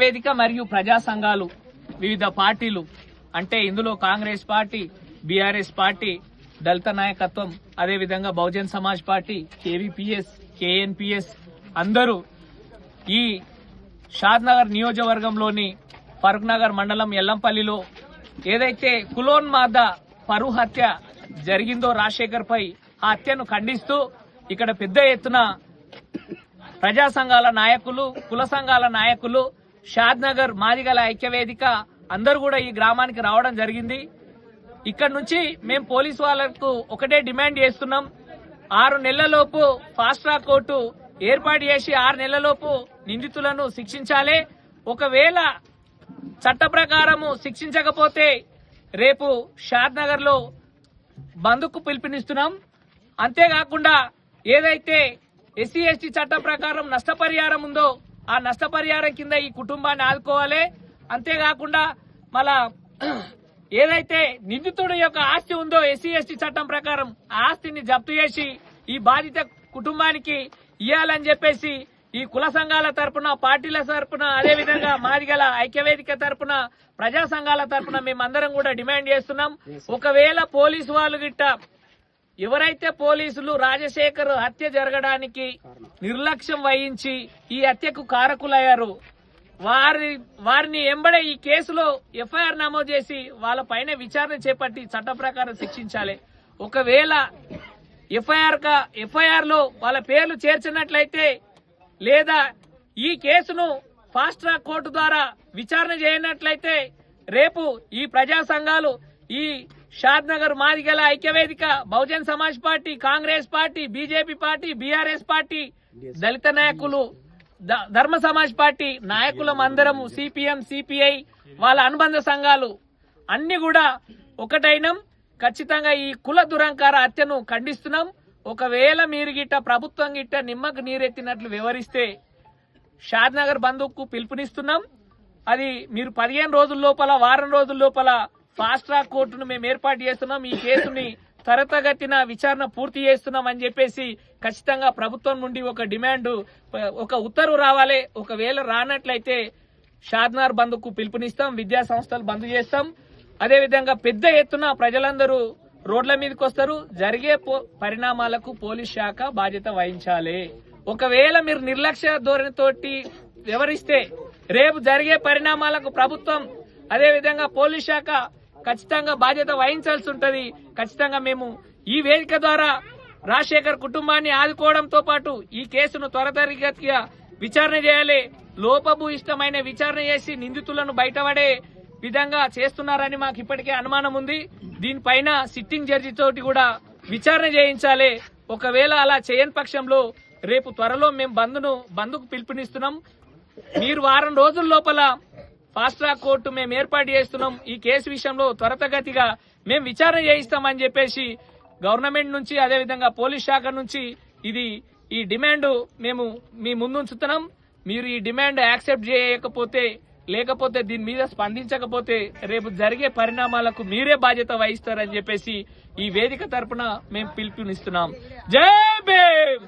వేదిక మరియు ప్రజా సంఘాలు వివిధ పార్టీలు అంటే ఇందులో కాంగ్రెస్ పార్టీ బీఆర్ఎస్ పార్టీ దళిత నాయకత్వం అదేవిధంగా Bahujan Samaj party KVPS KNPS అందరూ ఈ షాద్నగర్ నియోజకవర్గంలోని ఫరూక్ నగర్ మండలం ఎల్లంపల్లిలో ఏదైతే కులోన్మాద పరు హత్య జరిగిందో రాజశేఖర్ పై ఆ హత్యను ఖండిస్తూ ఇక్కడ పెద్ద ఎత్తున ప్రజా సంఘాల నాయకులు కుల సంఘాల నాయకులు షాద్ నగర్ మాదిగల ఐక్యవేదిక అందరూ కూడా ఈ గ్రామానికి రావడం జరిగింది. ఇక్కడ నుంచి మేము పోలీసు వాళ్ళకు ఒకటే డిమాండ్ చేస్తున్నాం. ఆరు నెలలలోపు ఫాస్ట్ ట్రాక్ కోర్టు ఏర్పాటు చేసి ఆరు నెలలలోపు నిందితులను శిక్షించాలి. ఒకవేళ చట్ట ప్రకారము శిక్షించకపోతే రేపు షాద్ నగర్లో బంధుకు పిలుపునిస్తున్నాం. అంతేకాకుండా ఏదైతే ఎస్సీ ఎస్టీ చట్టం ప్రకారం నష్టపరిహారం ఉందో ఆ నష్టపరిహారం కింద ఈ కుటుంబాన్ని ఆదుకోవాలి. అంతేకాకుండా మళ్ళా ఏదైతే నిందితుడి యొక్క ఆస్తి ఉందో ఎస్సీ ఎస్టీ చట్టం ప్రకారం ఆ ఆస్తిని జప్తు చేసి ఈ బాధిత కుటుంబానికి ఇవ్వాలని చెప్పేసి ఈ కుల సంఘాల తరపున పార్టీల తరపున అదేవిధంగా మాదిగల ఐక్యవేదిక తరపున ప్రజా సంఘాల తరపున మేమందరం కూడా డిమాండ్ చేస్తున్నాం. ఒకవేళ పోలీసు వాళ్ళు గిట్ట ఎవరైతే పోలీసులు రాజశేఖర్ హత్య జరగడానికి నిర్లక్ష్యం వహించి ఈ హత్యకు కారకులయ్యారు వారి వారిని ఎంబడే ఈ కేసులో ఎఫ్ఐఆర్ నమోదు చేసి వాళ్ళ పైన విచారణ చేపట్టి చట్ట ప్రకారం శిక్షించాలి. ఒకవేళ ఎఫ్ఐఆర్ ఎఫ్ఐఆర్లో వాళ్ళ పేర్లు చేర్చినట్లయితే లేదా ఈ కేసును ఫాస్ట్ ట్రాక్ కోర్టు ద్వారా విచారణ చేయనట్లయితే రేపు ఈ ప్రజా సంఘాలు ఈ షాద్ నగర్ మాదిగల ఐక్యవేదిక Bahujan Samaj party Congress party BJP party BRS party దళిత నాయకులు ధర్మ సమాజ్ పార్టీ నాయకులం అందరము సిపిఎం సిపిఐ వాళ్ళ అనుబంధ సంఘాలు. అన్ని కూడా ఒకటైనం. ఖచ్చితంగా ఈ కుల దురంకార హత్యను ఖండిస్తున్నాం. ఒకవేళ మీరు గిట్ట ప్రభుత్వం గిట్ట నిమ్మకు నీరెత్తినట్లు వివరిస్తే షాద్ నగర్ బంధుకు పిలుపునిస్తున్నాం. అది మీరు పదిహేను రోజుల లోపల వారం రోజుల లోపల ఫాస్ట్ ట్రాక్ కోర్టును మేము ఏర్పాటు చేస్తున్నాం. ఈ కేసుని త్వరతగతిన విచారణ పూర్తి చేస్తున్నాం అని చెప్పేసి ఖచ్చితంగా ప్రభుత్వం నుండి ఒక డిమాండ్ ఒక ఉత్తర్వు రావాలి. ఒకవేళ రానట్లయితే షాద్నార్ బంద్కు పిలుపునిస్తాం విద్యా సంస్థలు బంద్ చేస్తాం. అదేవిధంగా పెద్ద ఎత్తున ప్రజలందరూ రోడ్ల మీదకి వస్తారు. జరిగే పో- పరిణామాలకు పోలీస్ శాఖ బాధ్యత వహించాలి. ఒకవేళ మీరు నిర్లక్ష్య ధోరణితోటి వివరిస్తే రేపు జరిగే పరిణామాలకు ప్రభుత్వం అదేవిధంగా పోలీస్ శాఖ ఖచ్చితంగా బాధ్యత వహించాల్సి ఉంటుంది. ఖచ్చితంగా మేము ఈ వేదిక ద్వారా రాజశేఖర్ కుటుంబాన్ని ఆదుకోవడంతో పాటు ఈ కేసును త్వరతరగతిగా విచారణ చేయాలి. లోపభూయిష్టమైన విచారణ చేసి నిందితులను బయటపడే విధంగా చేస్తున్నారని మాకు ఇప్పటికే అనుమానం ఉంది. దీనిపైన సిట్టింగ్ జడ్జి తోటి కూడా విచారణ చేయించాలి. ఒకవేళ అలా చేయని పక్షంలో రేపు త్వరలో మేము బంద్ను బంద్కు పిలుపునిస్తున్నాం. మీరు వారం రోజుల లోపల ఫాస్ట్ ట్రాక్ కోర్టు మేము ఏర్పాటు చేస్తున్నాం. ఈ కేసు విషయంలో త్వరతగతిగా మేము విచారణ చేయిస్తామని చెప్పేసి గవర్నమెంట్ నుంచి అదేవిధంగా పోలీస్ శాఖ నుంచి ఇది ఈ డిమాండ్ మేము మీ ముందుంచుతున్నాం. మీరు ఈ డిమాండ్ యాక్సెప్ట్ చేయకపోతే లేకపోతే దీని మీద స్పందించకపోతే రేపు జరిగే పరిణామాలకు మీరే బాధ్యత వహిస్తారని చెప్పేసి ఈ వేదిక తరపున మేము పిలుపునిస్తున్నాం. జై భీమ్!